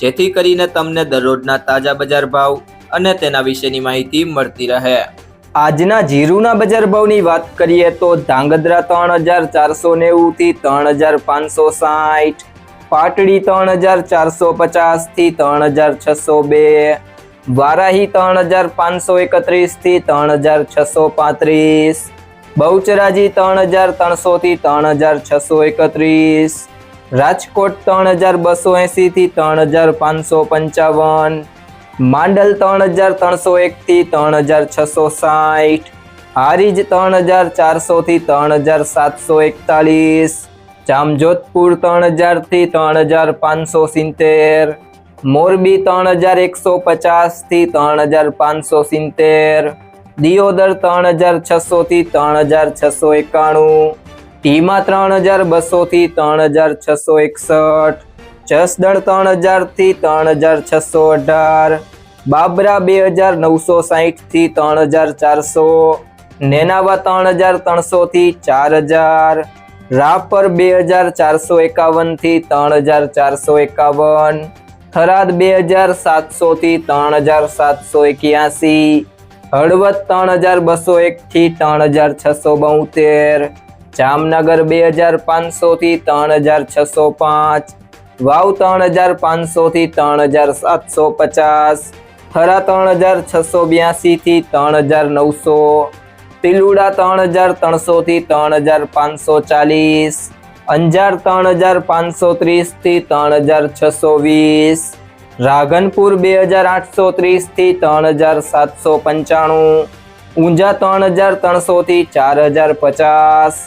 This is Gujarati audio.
જેથી કરીને તમને દરરોજના તાજા બજાર ભાવ અને તેના વિશેની માહિતી મળતી રહે. આજના જીરુના બજાર ભાવની વાત કરીએ તો ધાંગધ્રા ત્રણ હજાર ચારસો નેવું થી ત્રણ હજાર પાંચસો સાઠ, પાટડી ત્રણ હજાર ચારસો પચાસથી ત્રણ હજાર છસો બે, વારાહી ત્રણ હજાર પાંચસો એકત્રીસથી ત્રણ હજાર છસો પાંત્રીસ, બહુચરાજી ત્રણ હજાર ત્રણસો થી ત્રણ હજાર છસો એકત્રીસ રાજકોટ ત્રણ હજાર બસો એંસી થી ત્રણ હજાર પાંચસો પંચાવન માંડલ ત્રણ હજાર ત્રણસો એક થી ત્રણ હજાર છસો સાઠ હારીજ ત્રણ હજાર ચારસો થી ત્રણ હજાર સાતસો એકતાલીસ જામજોધપુર ત્રણ હજારથી ત્રણ હજાર પાંચસો સિત્તેર મોરબી ત્રણ હજાર એકસો પચાસથી ત્રણ હજાર પાંચસો સિત્તેર દિયોદર ત્રણ હજાર છસો થી ત્રણ હજાર છસો એકાણું ટીમાં ત્રણ હજાર બસો થી ત્રણ હજાર છસો એકસઠ જસદણ ત્રણ હજારથી ત્રણ હજાર છસો અઢાર બાબરા બે હજાર નવસો સાહીઠથી ત્રણ હજાર ચારસો નેનાવા ત્રણ હજાર ત્રણસો થી ચાર હજાર રાપર બે હજાર ચારસો એકાવનથી ત્રણ હજાર ચારસો એકાવન થરાદ બે હજાર સાતસો થી ત્રણ હજાર સાતસો એક્યાસી હળવદ ત્રણ હજાર બસો એક થી ત્રણ હજાર છસો બોતેર જામનગર બે હજાર પાંચસો થી ત્રણ હજાર છસો પાંચ વાવ ત્રણ હજાર પાંચસો થી ત્રણ હજાર સાતસો પચાસ થરા ત્રણ હજાર છસો બ્યાસી થી ત્રણ હજાર નવસો તિલુડા ત્રણ હજાર ત્રણસો થી ત્રણ હજાર પાંચસો ચાલીસ અંજાર ત્રણ હજાર પાંચસો ત્રીસથી ત્રણ હજાર છસો વીસ રાધનપુર બે હજાર આઠસો ત્રીસથી ત્રણ હજાર સાતસો પંચાણું ઊંઝા ત્રણ હજાર ત્રણસો થી ચાર હજાર પચાસ